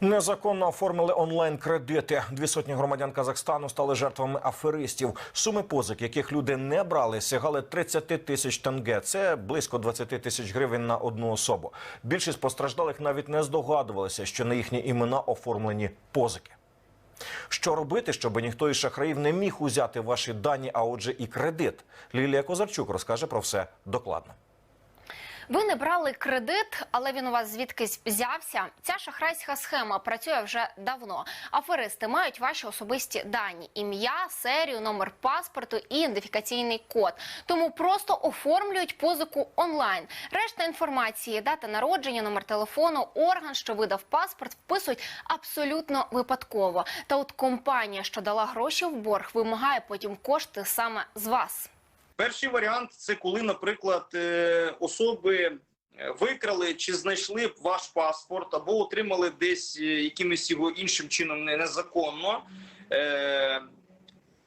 Незаконно оформили онлайн кредити. Дві сотні громадян Казахстану стали жертвами аферистів. Суми позик, яких люди не брали, сягали 30 тисяч тенге. Це близько 20 тисяч гривень на одну особу. Більшість постраждалих навіть не здогадувалися, що на їхні імена оформлені позики. Що робити, щоб ніхто із шахраїв не міг узяти ваші дані, а отже, і кредит? Лілія Козарчук розкаже про все докладно. Ви не брали кредит, але він у вас звідкись взявся. Ця шахрайська схема працює вже давно. Аферисти мають ваші особисті дані: ім'я, серію, номер паспорту і ідентифікаційний код. Тому просто оформлюють позику онлайн. Решта інформації, дата народження, номер телефону, орган, що видав паспорт, вписують абсолютно випадково. Та от компанія, що дала гроші в борг, вимагає потім кошти саме з вас. Перший варіант це коли, наприклад, е, особи е, викрали чи знайшли ваш паспорт або отримали десь е, якимось його іншим чином незаконно.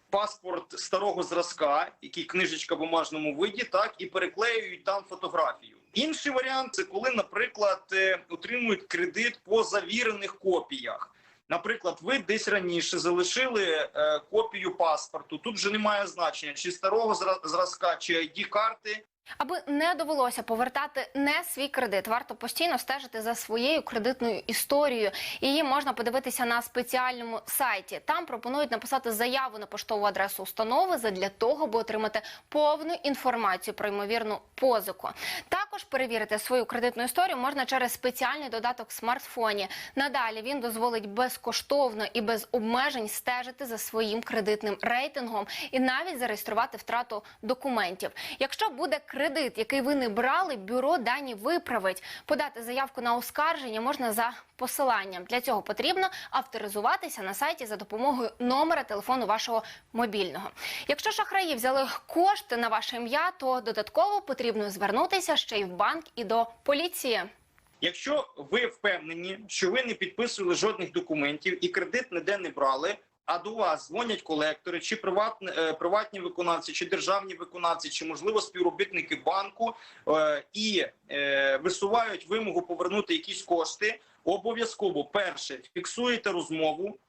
Паспорт старого зразка, який книжечка в бумажному виді, так і переклеюють там фотографію. Інший варіант це коли, наприклад, отримують кредит по завірених копіях. Наприклад, ви десь раніше залишили е, копію паспорту. Тут вже немає значення, чи старого зра- зразка, чи id карти. Аби не довелося повертати не свій кредит, варто постійно стежити за своєю кредитною історією. Її можна подивитися на спеціальному сайті. Там пропонують написати заяву на поштову адресу установи задля того, аби отримати повну інформацію про ймовірну позику. Також перевірити свою кредитну історію можна через спеціальний додаток в смартфоні. Надалі він дозволить безкоштовно і без обмежень стежити за своїм кредитним рейтингом і навіть зареєструвати втрату документів. Якщо буде кредит, який ви не брали, бюро дані виправить. Подати заявку на оскарження можна за посиланням. Для цього потрібно авторизуватися на сайті за допомогою номера телефону вашого мобільного. Якщо шахраї взяли кошти на ваше ім'я, то додатково потрібно звернутися ще й в банк і до поліції. Якщо ви впевнені, що ви не підписували жодних документів і кредит ніде не брали, а до вас дзвонять колектори, чи приватні, е, приватні виконавці, чи державні виконавці, чи можливо співробітники банку е, і е, висувають вимогу повернути якісь кошти, обов'язково перше фіксуєте розмову.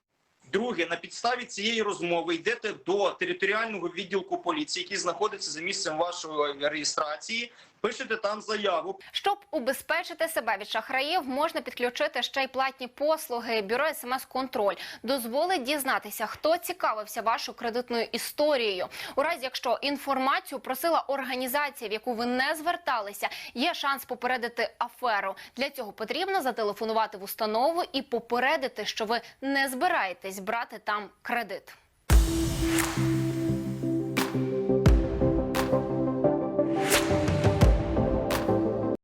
Друге, на підставі цієї розмови йдете до територіального відділку поліції, який знаходиться за місцем вашої реєстрації. Пишете там заяву, Щоб убезпечити себе від шахраїв, можна підключити ще й платні послуги. Бюро смс-контроль дозволить дізнатися, хто цікавився вашою кредитною історією. У разі, якщо інформацію просила організація, в яку ви не зверталися, є шанс попередити аферу. Для цього потрібно зателефонувати в установу і попередити, що ви не збираєтесь брати там кредит.